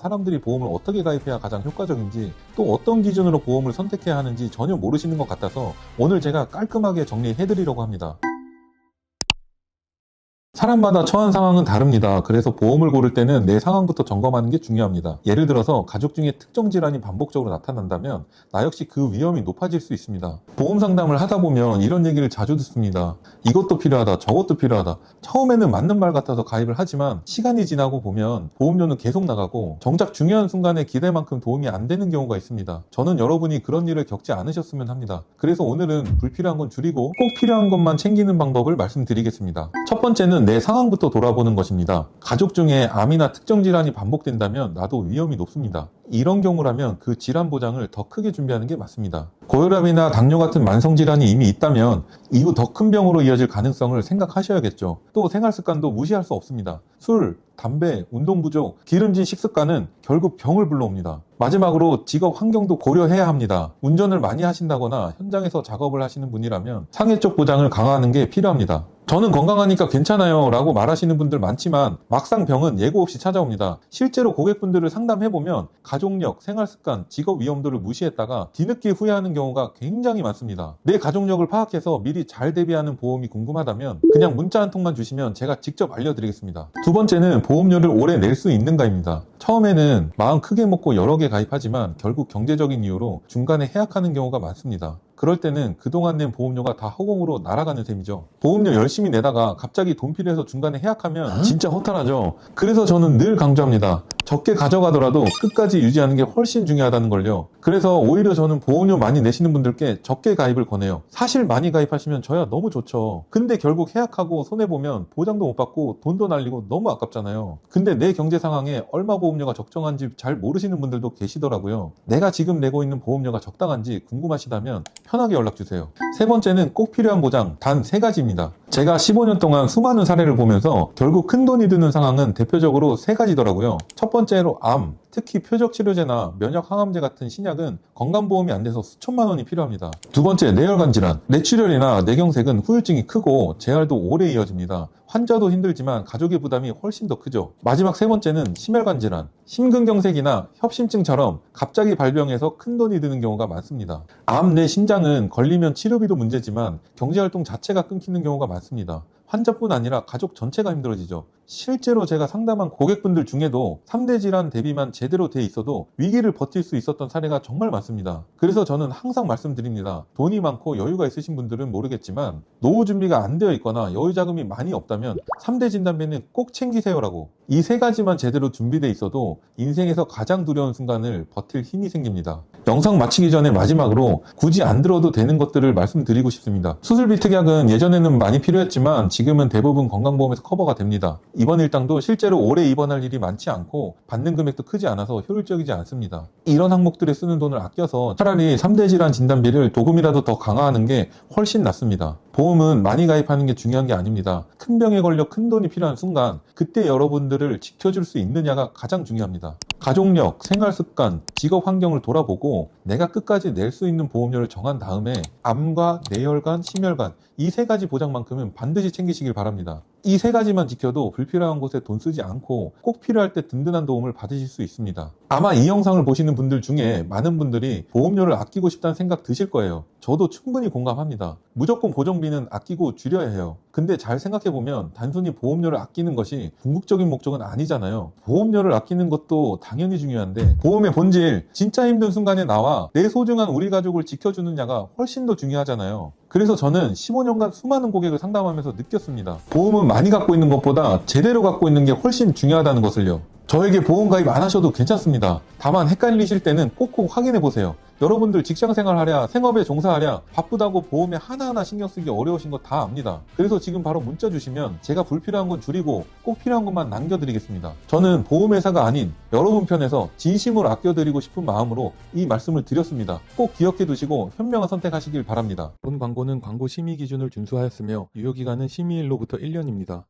사람들이 보험을 어떻게 가입해야 가장 효과적인지 또 어떤 기준으로 보험을 선택해야 하는지 전혀 모르시는 것 같아서 오늘 제가 깔끔하게 정리해드리려고 합니다. 사람마다 처한 상황은 다릅니다. 그래서 보험을 고를 때는 내 상황부터 점검하는 게 중요합니다. 예를 들어서 가족 중에 특정 질환이 반복적으로 나타난다면 나 역시 그 위험이 높아질 수 있습니다. 보험 상담을 하다 보면 이런 얘기를 자주 듣습니다. 이것도 필요하다, 저것도 필요하다. 처음에는 맞는 말 같아서 가입을 하지만 시간이 지나고 보면 보험료는 계속 나가고 정작 중요한 순간에 기대만큼 도움이 안 되는 경우가 있습니다. 저는 여러분이 그런 일을 겪지 않으셨으면 합니다. 그래서 오늘은 불필요한 건 줄이고 꼭 필요한 것만 챙기는 방법을 말씀드리겠습니다. 첫 번째는 내 상황부터 돌아보는 것입니다. 가족 중에 암이나 특정 질환이 반복된다면 나도 위험이 높습니다. 이런 경우라면 그 질환 보장을 더 크게 준비하는 게 맞습니다. 고혈압이나 당뇨 같은 만성 질환이 이미 있다면 이후 더 큰 병으로 이어질 가능성을 생각하셔야겠죠. 또 생활 습관도 무시할 수 없습니다. 술, 담배, 운동 부족, 기름진 식습관은 결국 병을 불러옵니다. 마지막으로 직업 환경도 고려해야 합니다. 운전을 많이 하신다거나 현장에서 작업을 하시는 분이라면 상해 쪽 보장을 강화하는 게 필요합니다. 저는 건강하니까 괜찮아요 라고 말하시는 분들 많지만 막상 병은 예고 없이 찾아옵니다. 실제로 고객분들을 상담해보면 가족력, 생활습관, 직업 위험도를 무시했다가 뒤늦게 후회하는 경우가 굉장히 많습니다. 내 가족력을 파악해서 미리 잘 대비하는 보험이 궁금하다면 그냥 문자 한 통만 주시면 제가 직접 알려드리겠습니다. 두 번째는 보험료를 오래 낼 수 있는가입니다. 처음에는 마음 크게 먹고 여러 개 가입하지만 결국 경제적인 이유로 중간에 해약하는 경우가 많습니다. 그럴 때는 그동안 낸 보험료가 다 허공으로 날아가는 셈이죠. 보험료 열심히 내다가 갑자기 돈 필요해서 중간에 해약하면 진짜 허탈하죠. 그래서 저는 늘 강조합니다. 적게 가져가더라도 끝까지 유지하는 게 훨씬 중요하다는 걸요. 그래서 오히려 저는 보험료 많이 내시는 분들께 적게 가입을 권해요. 사실 많이 가입하시면 저야 너무 좋죠. 근데 결국 해약하고 손해보면 보장도 못 받고 돈도 날리고 너무 아깝잖아요. 근데 내 경제 상황에 얼마 보험료가 적정한지 잘 모르시는 분들도 계시더라고요. 내가 지금 내고 있는 보험료가 적당한지 궁금하시다면 편하게 연락 주세요. 세 번째는 꼭 필요한 보장 단 세 가지입니다. 제가 15년 동안 수많은 사례를 보면서 결국 큰 돈이 드는 상황은 대표적으로 세 가지더라고요. 첫 번째로 암, 특히 표적 치료제나 면역 항암제 같은 신약은 건강보험이 안 돼서 수천만 원이 필요합니다. 두 번째, 뇌혈관 질환. 뇌출혈이나 뇌경색은 후유증이 크고 재활도 오래 이어집니다. 환자도 힘들지만 가족의 부담이 훨씬 더 크죠. 마지막 세 번째는 심혈관 질환. 심근경색이나 협심증처럼 갑자기 발병해서 큰 돈이 드는 경우가 많습니다. 암 내 신장은 걸리면 치료비도 문제지만 경제활동 자체가 끊기는 경우가 많습니다. 환자뿐 아니라 가족 전체가 힘들어지죠. 실제로 제가 상담한 고객분들 중에도 3대 질환 대비만 제대로 돼 있어도 위기를 버틸 수 있었던 사례가 정말 많습니다. 그래서 저는 항상 말씀드립니다. 돈이 많고 여유가 있으신 분들은 모르겠지만 노후 준비가 안 되어 있거나 여유 자금이 많이 없다면 3대 진단비는 꼭 챙기세요라고. 이 세 가지만 제대로 준비돼 있어도 인생에서 가장 두려운 순간을 버틸 힘이 생깁니다. 영상 마치기 전에 마지막으로 굳이 안 들어도 되는 것들을 말씀드리고 싶습니다. 수술비 특약은 예전에는 많이 필요했지만 지금은 대부분 건강보험에서 커버가 됩니다. 입원 일당도 실제로 오래 입원할 일이 많지 않고 받는 금액도 크지 않아서 효율적이지 않습니다. 이런 항목들에 쓰는 돈을 아껴서 차라리 3대 질환 진단비를 조금이라도 더 강화하는 게 훨씬 낫습니다. 보험은 많이 가입하는 게 중요한 게 아닙니다. 큰 병에 걸려 큰 돈이 필요한 순간 그때 여러분 들을 지켜줄 수 있느냐가 가장 중요합니다. 가족력, 생활 습관, 직업 환경을 돌아보고 내가 끝까지 낼 수 있는 보험료를 정한 다음에 암과 뇌혈관, 심혈관 이 세 가지 보장만큼은 반드시 챙기시길 바랍니다. 이 세 가지만 지켜도 불필요한 곳에 돈 쓰지 않고 꼭 필요할 때 든든한 도움을 받으실 수 있습니다. 아마 이 영상을 보시는 분들 중에 많은 분들이 보험료를 아끼고 싶다는 생각 드실 거예요. 저도 충분히 공감합니다. 무조건 보정비는 아끼고 줄여야 해요. 근데 잘 생각해보면 단순히 보험료를 아끼는 것이 궁극적인 목적은 아니잖아요. 보험료를 아끼는 것도 당연히 중요한데 보험의 본질, 진짜 힘든 순간에 나와 내 소중한 우리 가족을 지켜주느냐가 훨씬 더 중요하잖아요. 그래서 저는 15년간 수많은 고객을 상담하면서 느꼈습니다. 보험은 많이 갖고 있는 것보다 제대로 갖고 있는 게 훨씬 중요하다는 것을요. 저에게 보험 가입 안 하셔도 괜찮습니다. 다만 헷갈리실 때는 꼭꼭 확인해 보세요. 여러분들 직장 생활하랴, 생업에 종사하랴, 바쁘다고 보험에 하나하나 신경 쓰기 어려우신 거 다 압니다. 그래서 지금 바로 문자 주시면 제가 불필요한 건 줄이고 꼭 필요한 것만 남겨드리겠습니다. 저는 보험회사가 아닌 여러분 편에서 진심으로 아껴드리고 싶은 마음으로 이 말씀을 드렸습니다. 꼭 기억해 두시고 현명한 선택하시길 바랍니다. 본 광고는 광고 심의 기준을 준수하였으며 유효기간은 심의일로부터 1년입니다.